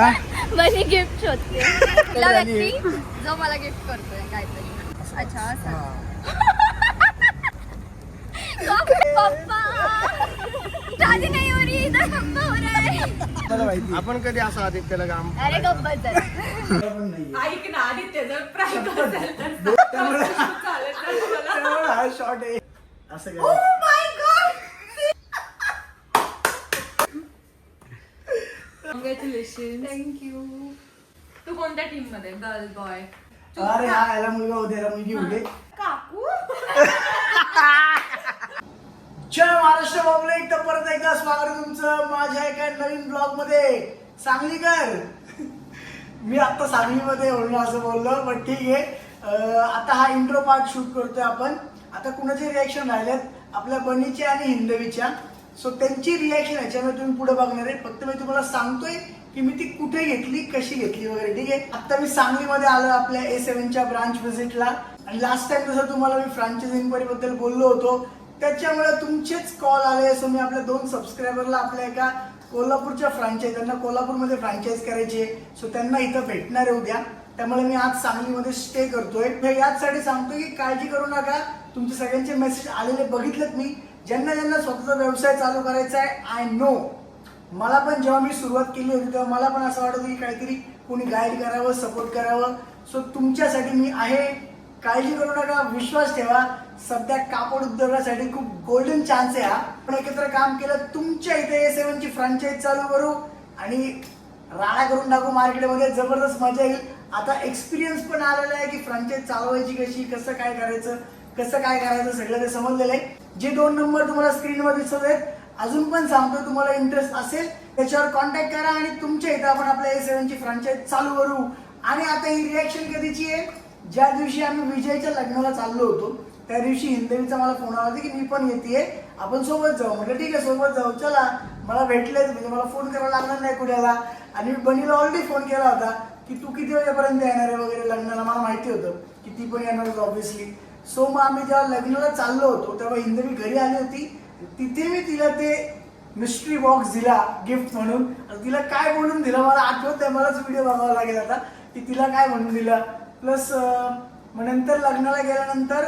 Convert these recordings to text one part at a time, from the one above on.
बनी गिफ्ट शोधते तिला व्यक्ती जो मला गिफ्ट करतोय काहीतरी. अच्छा असं. पप्पा दादी नाही हो रही इधर पप्पा हो रहा है मला माहिती. आपण कधी असं आदित्यला काम अरे नाही ऐक ना आदित्य जर असेल तर चालेल हा शॉर्ट आहे. असं काय my God! Congratulations. Thank you तू कोणत्या टीममध्ये गर्ल बॉय अरे हा याला मुलगा होते याला मुलगी होते काकू? जय महाराष्ट्र बाबले एकदा परत एकदा स्वागत आहे तुमचं माझ्या एका नवीन ब्लॉगमध्ये. सांगलीकर मी आता सांगलीमध्ये म्हणून असं बोललो पण ठीक आहे. अं, आता हा इंट्रो पार्ट शूट करतोय आपण. आता कुणाचे रिॲक्शन राहिलेत? आपल्या बनीचे आणि हिंदवीच्या. सो त्यांची रिॲक्शन ह्याच्यामध्ये तुम्ही पुढे बघणार आहे. फक्त मी तुम्हाला सांगतोय की मी ती कुठे घेतली कशी घेतली वगैरे. ठीक आहे? आता मी सांगलीमध्ये आलो आपल्या ए सेव्हनच्या ब्रांच व्हिजिटला आणि लास्ट टाइम जसं तुम्हाला मी फ्रँचायझी इन्क्वायरी बद्दल बोललो होतो त्याच्यामुळे तुमचेच कॉल आले. सो मी आपल्या दोन सबस्क्रायबरला आपल्या एका कोल्हापूरच्या फ्रँचाईज त्यांना कोल्हापूरमध्ये फ्रँचाईज करायची आहे. सो त्यांना इथं भेटणार आहे उद्या. त्यामुळे मी आज सांगलीमध्ये स्टे करतोय. याचसाठी सांगतो की काळजी करू नका. तुमचे सगळ्यांचे मेसेज आलेले बघितलेत मी. ज्यांना ज्यांना स्वतःचा व्यवसाय चालू करायचा आहे आय नो मला पण जेव्हा मी सुरुवात केली होती तेव्हा मला पण असं वाटत होतं की काहीतरी कोणी गाईड करावं सपोर्ट करावं. सो तुमच्यासाठी मी आहे. काळजी करू नका विश्वास ठेवा. सध्या कापड उद्योगासाठी खूप गोल्डन चान्स आहे हा. पण एकत्र काम केलं तुमच्या इथे ए सेवनची फ्रँचाईज चालू करू आणि राडा करून टाकू मार्केटमध्ये जबरदस्त मजा येईल. आता एक्सपिरियन्स पण आलेला आहे की फ्रँचाईज चालवायची कशी कसं काय करायचं कसं काय करायचं सगळं ते समजलेलं आहे. जे दोन नंबर तुम्हाला स्क्रीनवर दिसत आहेत अजून पण सांगतो तुम्हाला इंटरेस्ट असेल त्याच्यावर कॉन्टॅक्ट करा आणि तुमच्या इथं आपण आपल्या ए सेवनची फ्रँचाईज चालू करू. आणि आता ही रिॲक्शन कधीची आहे? ज्या दिवशी आम्ही विजयच्या लग्नाला चाललो होतो त्या दिवशी हिंदवीचा मला फोन आला होता की मी पण येते आपण सोबत जाऊ. म्हटलं ठीक आहे सोबत जाऊ. चला मला भेटलेच म्हणजे मला फोन करावा लागणार नाही कुणाला. आणि मी बनीला ऑलरेडी फोन केला होता की तू किती वाजेपर्यंत येणार आहे वगैरे लग्नाला? मला माहिती होतं की ती पण येणार होती ऑब्व्हियसली सो मग आम्ही जेव्हा लग्नाला चाललो होतो तेव्हा हिंदवी घरी आली होती. तिथे मी तिला ते मिस्ट्री बॉक्स दिला गिफ्ट म्हणून. आणि तिला काय म्हणून दिलं मला आठवत आहे मलाच व्हिडिओ बघावा लागेल आता. की तिला काय म्हणून दिलं. प्लस मग नंतर लग्नाला गेल्यानंतर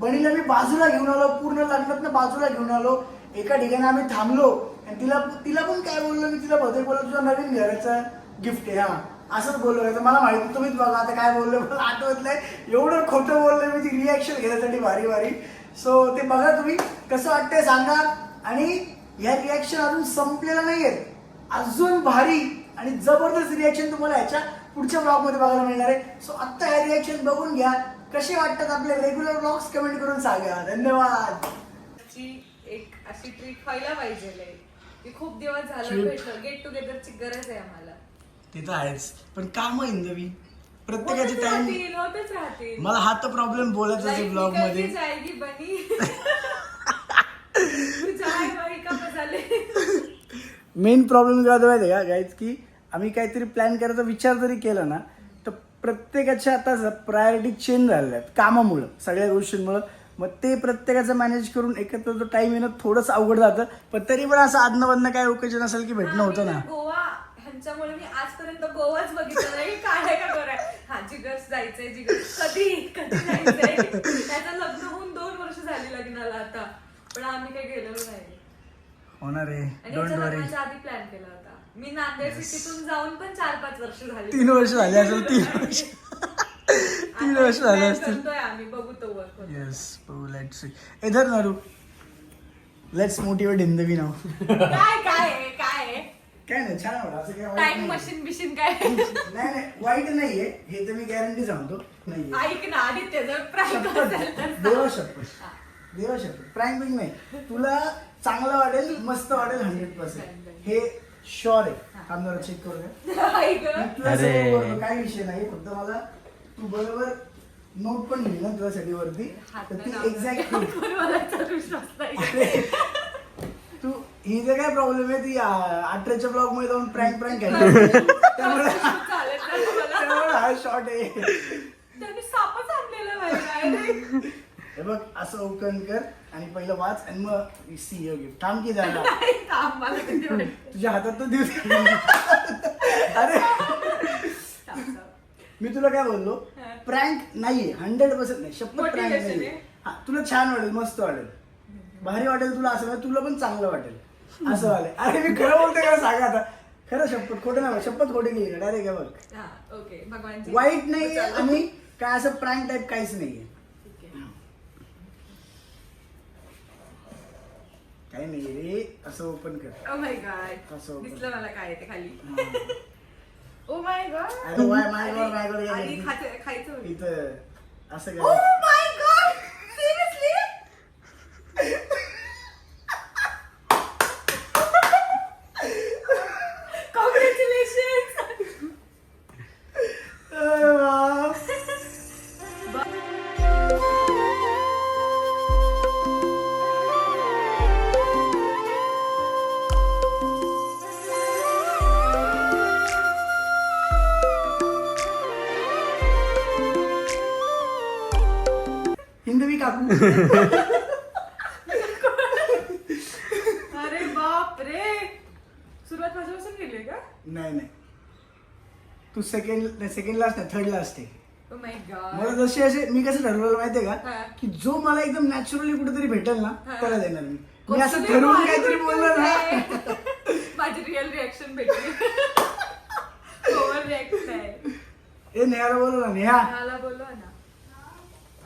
बणीला मी बाजूला घेऊन आलो. पूर्ण लग्नात बाजूला घेऊन आलो. एका ठिकाणी आम्ही थांबलो. आणि तिला तिला पण काय बोललो मी? तिला बदल बोललो तुझं नवीन घराचं गिफ्ट आहे हा. असंच बोललो तर मला माहिती तुम्हीच बघा आता काय बोललो. मला आठवत नाही. एवढं खोटं बोललं मी ती रिॲक्शन घेण्यासाठी भारी भारी. सो ते बघा तुम्ही. कसं वाटतंय सांगा. आणि या रिॲक्शन अजून संपलेल्या नाहीयेत अजून भारी आणि जबरदस्त रिॲक्शन तुम्हाला ह्याच्या पुढच्या ब्लॉगमध्ये बघायला मिळणार आहे. सो आत्ता ह्या रिॲक्शन बघून घ्या. कसे वाटतात आपले रेग्युलर ब्लॉग्स कमेंट करून सांगा. धन्यवाद. एक अशी ट्रिप व्हायला पाहिजे खूप दिवस झालं. भेटलं. गेट टुगेदरची गरज आहे आम्हाला. ते तर आहेच. पण काम हिंदवी प्रत्येकाचे होतच टाइम राहतील? होतच राहतील. मला हा तर प्रॉब्लेम बोलायचा Life ब्लॉग निकलती मध्ये जाएगी बनी? तुझ्या आई बाई का झाले. मेन प्रॉब्लेम काय होता माहिती आहे का गाईज की आम्ही काहीतरी प्लॅन करायचा विचार जरी केला ना तर प्रत्येकाच्या आता प्रायोरिटी चेंज झालेल्या आहेत कामामुळं सगळ्या गोष्टींमुळं. मग ते प्रत्येकाचं मॅनेज करून एकत्र टाइम येणं थोडंच अवघड जातं. पण तरी पण असं आदनं बदनं काय ओकेजन असेल की भेटणं होतं ना. गोवा ह्यांच्यामुळे मी आजपर्यंत गोवाच बघितलं नाही. काय आहे का कराय हा जिगर्स जायचंय जिगर्स कधी? कधी जायचंय? त्याचं लग्न होऊन दोन वर्ष झाली लग्नाला आता. पण आम्ही काही गेलेलो नाही. होणार आहे. आणि डोंट याच्या वरी लग्नाच्या आधी प्लॅन केला होता. मी नांदेड सिटीतून जाऊन पण चार पाच वर्ष झाली. तीन वर्ष झाले असेल तीन वर्ष. तीन वर्ष झाले असतील. आम्ही बघू तो वर्क येस लेट्स सी इधर नारू. लेट्स मोटिवेट हिंदवी नाव काय काय? काय नाही छान आवडलं असं काय वाईट टाइम नाही. मशीन बिशीन काय? नाही नाही वाईट नाहीये. हे तर मी गॅरंटी सांगतो. नाहीये. ऐक ना आदित्य जर प्राईम शपथ असेल तर देवा. शपथ. देवा शपथ. प्रँक बिंग नाही. तुला चांगलं वाटेल मस्त वाटेल हंड्रेड पर्सेंट हे शुअर आहे. आम्हाला चेक करू द्या. ऐक मी तुला सगळं बोलतो, काही विषय नाही फक्त मला तू बरोबर नोट पण लिहिली ना तुझ्यासाठी वरती. तर ती एक्झॅक्ट मला विश्वास नाही. ही जे काय प्रॉब्लेम आहे ती अठराच्या ब्लॉगमध्ये जाऊन प्रँक प्रँक त्यामुळे चालेल ना मला त्यामुळे हा शॉर्ट आहे. त्यांनी सापच आणलेला बाहेर हे बघ असं ओपन कर आणि पहिलं वाच आणि मग सी गिफ्ट थांब की नाही, थांब, मला वाटतं. तुझ्या हातात तो देऊ अरे. थांब, थांब. मी तुला काय बोललो? हा. प्रँक नाहीये हंड्रेड पर्सेंट नाही. शपथ प्रँक नाही आहे. हा तुला छान वाटेल मस्त वाटेल. भारी वाटेल तुला असं तुला पण चांगलं वाटेल. असं वाटेल अरे मी खरं बोलते का सांगा आता. खरं शपथ खोटं नाही शपथ खोटी गेली का डायरेक्ट बघ. हा, ओके. भगवानची वाईट चला. आणि काय असं प्रँक टाईप काहीच नाहीये. ठीक आहे. काही नाही रे असं ओपन कर. ओ माय गॉड असं open. Oh दिसलं मला काय आहे ते खाली. ओ माय गॉड अरे why my God my God आणि खाते- खायचं. इथं असं ओ काय अरे बाप रे सुरुवात माझ्यापासून केली का? नाही नाही. तू सेकंड सेकंड लास्ट नाही थर्ड लास्ट आहे. माय मला जसे असे मी कसं ठरवलं माहितीये हा. का की जो मला एकदम नॅचरली कुठेतरी भेटेल ना हा. त्याला देणार मी. मी असं ठरवून काहीतरी बोललं ना. माझी रिअल रिॲक्शन भेटली. ओव्हर रिॲक्ट आहे. ए नेहाला बोलू ना नेहा. मला बोलवा ना.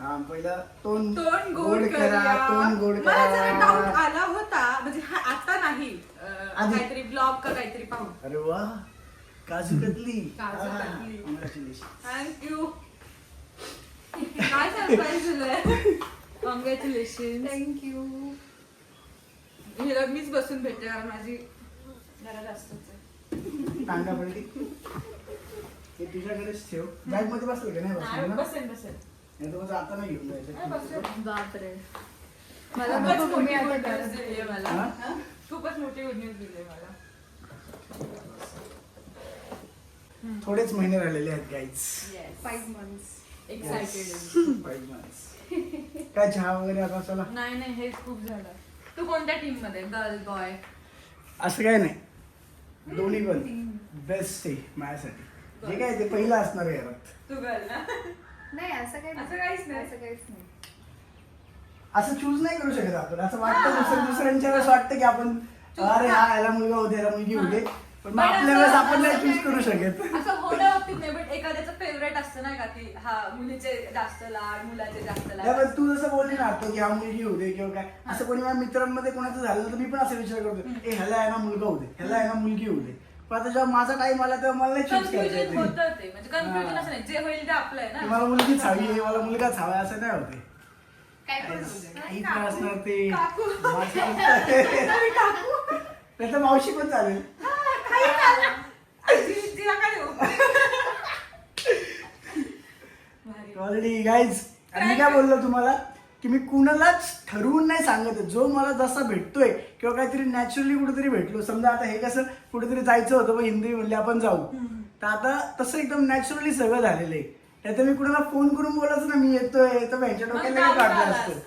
हा पहिला तोंड तोंड गोड करा तोंड गोड मला जरा डाऊट करा आला होता. म्हणजे हा आता नाही. अं, आधी. काहीतरी ब्लॉग का काहीतरी पाहून अरे वा kaju katli. Kaju katli. Congratulation thank you काय सरप्राईज दिलंय कॉंग्रॅच्युलेशन थँक्यू हिला मीच बसून भेटते कारण माझी जरा जास्तच आहे टांगा पडली तुझ्याकडेच ठेव. बॅगमध्ये बसलं का नाही बसलं नाही, ना? बसेल बसेल नाही तर मग घेऊन जायचं बसेल बापरे मला खूपच मोठी आता मला हा? खूपच मोठी गुड न्यूज दिली आहे मला. थोडेच महिने राहिलेले आहेत guys five months excited five months काय चहा वगैरे आता चला? नाही नाही हेच खूप झालं. तू कोणत्या टीममध्ये? गर्ल बॉय असं काय नाही. दोन्ही पण. बेस्ट आहे माझ्यासाठी. जे काय ते पहिलं असणार आहे घरात तू गर्ल ना? नाही असं काही असं काहीच नाही. असं काहीच नाही. असं चूज नाही करू शकत आपण. असं वाटतं दुसऱ्या दुसऱ्यांच्या वेळेस वाटतं की आपण अरे हा याला मुलगा होते याला मुलगी होते पण मग आपल्या वेळेस आपण नाही चूज करू. शकत. असं होण्या बाबतीत नाही बट एखाद्याचं फेवरेट असतं नाही का की हा मुलीचे जास्त लाड मुलाचे जास्त नाही लाड पण तू जसं बोलली ना आता की हा मुलगी होते किंवा काय असं कोणी माझ्या मित्रांमध्ये कोणाचं झालं तर मी पण असं विचार करतो. ए ह्याला आहे ना मुलगा होते ह्याला आहे ना मुलगी होते पण आता जेव्हा माझा टाइम आला तेव्हा मला नाही चूज कन्फ्युजन करायचं होतं ते म्हणजे कन्फ्युजन हा. असं नाही जे होईल ते आपलं आहे ना मला मुलगीच हवी आहे मला मुलगाच हवा आहे, असं नाही होते काय पण. काही पण असणार ते काकू. माझं- नाही, काकू. नाही तर मावशी पण चालेल हा. आजी, जिला काय देऊ? भारी. ऑलरेडी गाईज मी काय बोललो तुम्हाला की मी कुणालाच ठरवून नाही सांगत. जो मला जसा भेटतोय किंवा काहीतरी नॅचरली कुठेतरी भेटलो. समजा आता हे कसं कुठेतरी जायचं होतं मग हिंदी म्हणले आपण जाऊ. तर आता तसं एकदम नॅचरली सगळं झालेलं आहे. नाहीतर मी कुणाला फोन करून बोलायचं ना मी येतोय. तर यांच्या डोक्याला काढलं असतं. म्हणजे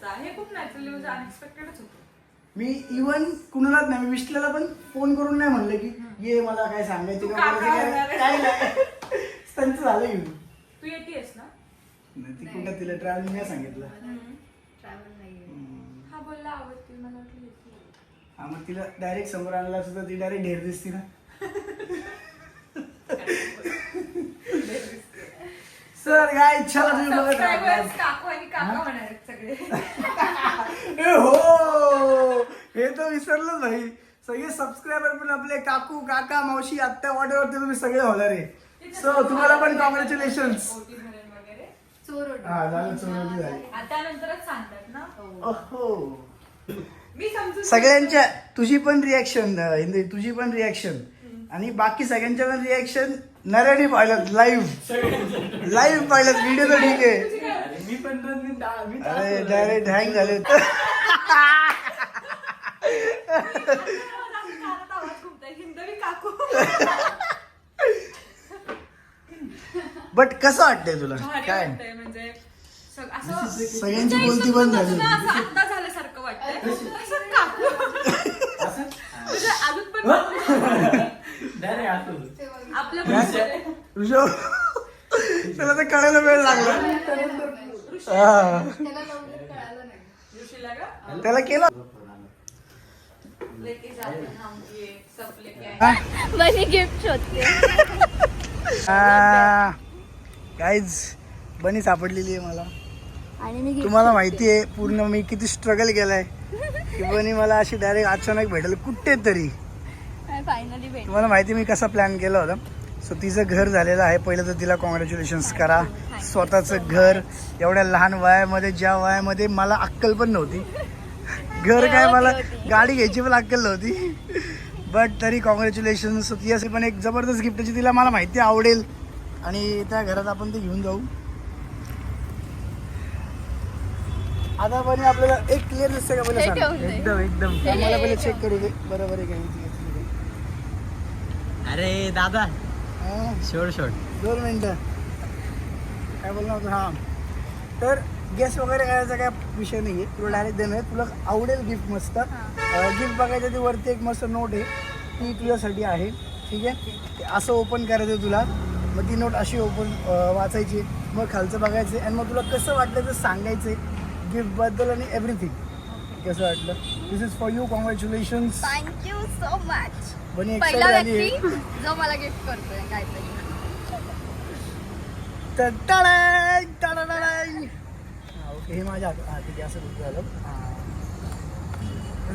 मी इवन कुणालाच नाही मी विश्लेला पण फोन करून नाही म्हणलं की ये मला काय सांगायचं काय? नाही. त्यांचं झालं येऊन तू येतेस ना? नाही ती कुठं तिला ट्रॅव्हलिंग नाही सांगितलं. नाहीये. हा बोलला आवडते मला वाटलं येते. हा मग तिला डायरेक्ट समोर आणला असतं तर ती डायरेक्ट ढेर दिसती ना. सर काय इच्छा तुम्ही बघत राहा. Subscribers काकू आणि काका होणार आहेत सगळे. ए हो! हे तर विसरलं नाही सगळे सबस्क्रायबर पण आपले काकू काका मावशी आत्या वॉटेवर ते तुम्ही सगळे होणार आहे. सो तुम्हाला पण कॉंग्रॅच्युलेशन हा झालं चोरली झाली. आ, त्यानंतरच सांगतात ना. ओहो मी समजून सगळ्यांच्या तुझी पण रिॲक्शन हिंदी तुझी पण रिॲक्शन आणि बाकी सगळ्यांच्या पण रिॲक्शन नरेटिव्ह पाहिलं लाईव्ह लाईव्ह पाहिलं व्हिडिओ तर ठीक आहे. मी पण दोन मिनिट आ- मी तर अरे असं डायरेक्ट हँग झाले. कानात आवाज घुमतोय. हिंदवी काकू. बट कसं वाटतंय तुला? भारी काय? वाटतंय म्हणजे सग- असं सगळ्यांची बोलती बंद झाली. तुला असं आत्ता झाल्यासारखं वाटतंय. असं? कापलं तुझं अजून पण ऋषभ. त्याला तर कळायला वेळ लागला. हा. ऋषीला का? त्याला केलं? लेके जाते हम ये. सब लेके आए बनी गिफ्ट शोधते. काहीच बनी सापडलेली आहे मला. आणि मी gift तुम्हाला माहिती आहे पूर्ण मी किती स्ट्रगल केलाय की बनी मला अशी डायरेक्ट अचानक भेटेल कुठे तरी. फायनली भेट तुम्हाला माहिती मी कसा प्लॅन केला होता? सो तिचं घर झालेलं आहे. पहिलं तर तिला कॉंग्रॅच्युलेशन्स करा. स्वतःचं घर एवढ्या लहान वयामध्ये ज्या वयामध्ये मला अक्कल पण नव्हती. घर काय मला गाडी घ्यायची पण अक्कल नव्हती. बट तरी कॉंग्रॅच्युलेशन्स ती असे पण एक जबरदस्त गिफ्टची तिला मला माहिती आवडेल. आणि त्या घरात आपण ते घेऊन जाऊ. आता पण आपल्याला एक क्लिअर दिसते का दे. एकदम एकदम. मला पहिले. चेक करू दे. बरोबर आहे का. अरे दादा. हा. शोड शोड दोन मिनटं. काय बोलणार होतं? हां. तर गॅस वगैरे करायचा काय विषय नाही आहे तुला डायरेक्ट देणार आहे. तुला आवडेल गिफ्ट मस्त. गिफ्ट बघायचं ते वरती एक मस्त नोट आहे. ती तुझ्यासाठी आहे. ठीक आहे? असं ओपन करायचं तुला. मग ती नोट अशी ओपन वाचायची. मग खालचं बघायचं. आणि मग तुला कसं वाटलं ते सांगायचं गिफ्टबद्दल आणि एव्हरीथिंग कसं वाटलं? This is for you congratulations thank you so much बनी पहिला व्यक्ती जो मला गिफ्ट करतोय काहीतरी. तर. हा, ओके हे माझ्या हात हा आहे असं झालं. हा.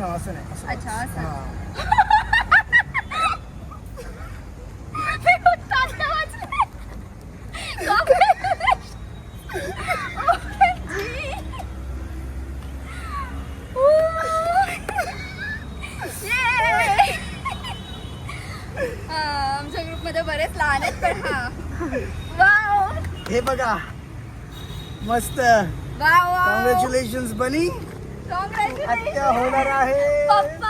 असं नाही अच्छा. हा. आमच्या ग्रुपमध्ये बरेच लहान आहेत पण हा. वाव. हे बघा. मस्त. वाव कॉंग्रॅच्युलेशन बनी. आत्या होणार आहे. पप्पा.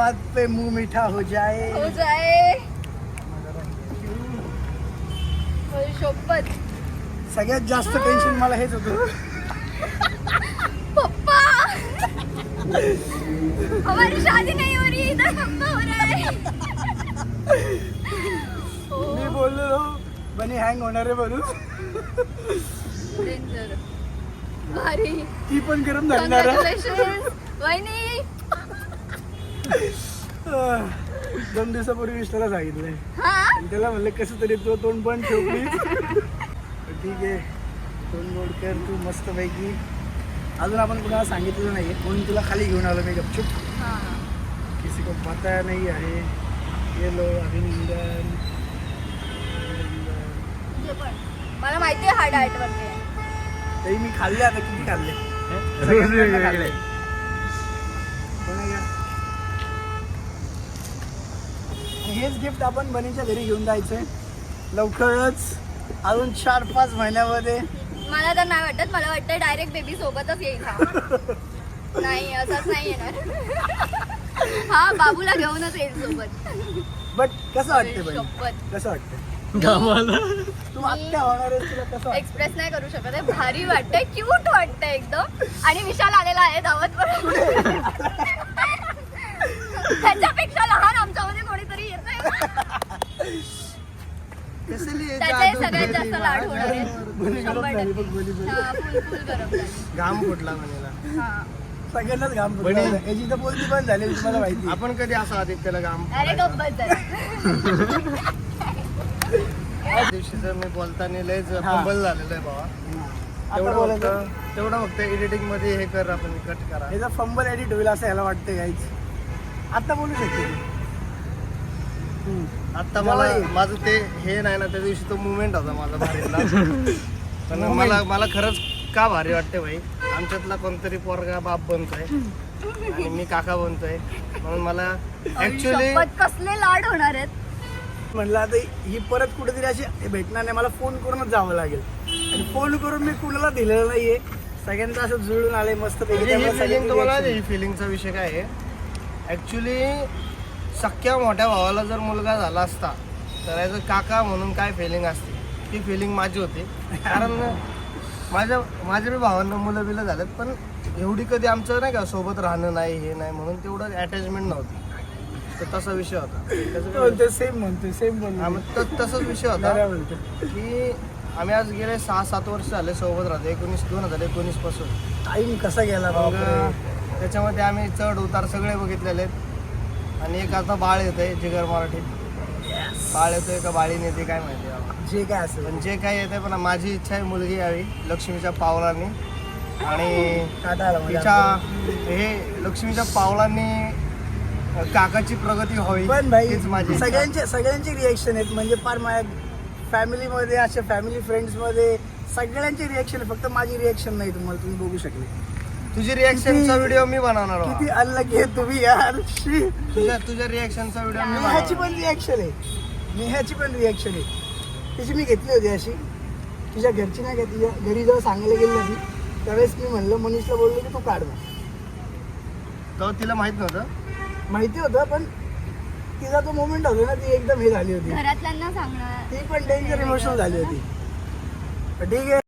बात पे मुंह मीठा हो जाए। हो जाए। शपथ सगळ्यात जास्त टेन्शन मला हेच होतं. पप्पा! हमारी शादी नहीं हो रही इधर पप्पा हो रहा है। मी बोललो बनी हँग होणार आहे डेंजर भारी. ती पण गरम झाली वहिनी. दोन दिवसापूर्वी विष्णाला सांगितलंय. हा? त्याला म्हणलं कसं तरी तो तोंड पण ठेव please. तर ठीक आहे. तोंड गोड कर तू मस्त पैकी अजून आपण कुणाला सांगितलं नाही म्हणून तुला खाली घेऊन आलो मी गपचूप? हा. किसी को पता नाही आहे. ये लो अभिनंदन. मला माहिती आहे हा वरती आहे. तरी मी खाल्ले आता किती खाल्ले रोज वेगवेगळे कोणा घ्या? आणि हेच गिफ्ट आपण बनीच्या घरी घेऊन जायचंय. लवकरच अजून चार पाच महिन्यामध्ये. मला तर नाही वाटत. मला वाटतं डायरेक्ट बेबी सोबतच येईल हा. नाही असंच नाही येणार. हा बाबूला घेऊनच येईल सोबत. बट कसं वाटतं शपथ. कसं वाटतं गावाला? तू आत्या होणार आहेस तुला कसं वाटतं एक्सप्रेस नाही करू शकत आहे. भारी वाटतंय. क्यूट वाटतंय एकदम. आणि विशाल आलेला आहे धावत पण लहान आमच्यामध्ये कोणीतरी येतंय इसलिए त्याचे जादू सगळ्यात जास्त करी लाड होणार बोली आहेत गरम शंभर झाली टक्के. बघ, बोली, बोली. हा, फुल फुल गरम झाली. घाम फुटला म्हणाला हा. सगळ्यांनाच घाम. फुटला. याची तर बोलती पण झाली तुम्हाला माहिती आहे. आपण कधी असं आदित्यला घाम अरे गप्पच झाली. त्या दिवशी तर मी बोलताना लयच हा. फंबल झालेलं आहे बाबा आता तेवढं बोलायचं फक्त तेवढं फक्त एडिटिंगमध्ये हे कर आपण कट करा याचा फंबल एडिट होईल असं याला वाटतं काहीच आता बोलू शकते तू. हम्म. आता मला. माझं ते हे नाही ना त्या दिवशी तो मुवमेंट होता माझा भारीतला पण मला मला खरंच का भारी वाटते भाई? आमच्यातला कोणतरी पोरगा बाप बनतोय. आणि मी काका बनतोय. म्हणून मला ऍक्च्युली शपथ कसले लाड होणार आहेत? म्हणलं आता ही परत कुठेतरी अशी भेटणार नाही मला फोन करूनच जावं लागेल. आणि फोन करून मी कुणाला दिलेलं नाहीये. सगळ्यांचं असं जुळून आलंय मस्त ही फिलिंग तुम्हाला ही फिलिंगचा विषय काय आहे? ॲक्च्युली सख्या मोठ्या भावाला जर मुलगा झाला असता तर ॲज अ काका म्हणून काय फिलिंग असते? ती फिलिंग माझी होती. कारण माझ्या माझ्या बी भावांना मुलं बिलं झालेत पण एवढी कधी आमचं नाही का सोबत राहणं नाही हे नाही म्हणून तेवढं अटॅचमेंट नव्हती. तर तसा विषय होता. सेम म्हणतो सेम हा, बोलतो मग त- तसाच विषय होता. की आम्ही आज गेले सहा सात वर्ष झाले सोबत राहतो. एकोणीस दोन हजार एकोणीसपासून. टाईम कसा गेला मग त्याच्यामध्ये आम्ही चढ उतार सगळे बघितलेले आहेत. आणि एक आता बाळ येत आहे जिगर मराठीत बाळ येतोय का बाळीने येते काय माहिती बाबा. जे काय असेल. पण जे काही येते पण माझी इच्छा आहे मुलगी यावी लक्ष्मीच्या पावलांनी. आणि मला. तिच्या हे लक्ष्मीच्या पावलांनी काकाची प्रगती व्हावी पण भाई माझी. सगळ्यांचे सगळ्यांचे रिएक्शन आहेत. म्हणजे फार माझ्या फॅमिलीमध्ये अशा फॅमिली फ्रेंड्समध्ये सगळ्यांचे रिएक्शन फक्त माझी रिएक्शन नाही तुम्हाला तुम्ही बघू शकले. तुझी रिएक्शनचा व्हिडिओ मी बनवणार किती बाबा. अल्लग आहे तुम्ही यार. शी. तुझ्या तुझ्या रिएक्शनचा व्हिडिओ मी नेहाची बनवणार. पण रिॲक्शन आहे. नेहाची पण रिॲक्शन आहे. तिची मी घेतली होती अशी. तुझ्या घरची नाही घेतली. घरी जेव्हा सांगायला गेली होती. त्यावेळेस मी म्हणलं मनीषला बोललो की तू काढ मग. तिला माहीत नव्हतं? माहिती होतं पण तिचा तो मोमेंट होता ना ती एकदम हे झाली होती. घरातल्यांना सांगणार. ती पण डेंजर इमोशनल झाली होती. पण ठीक आहे.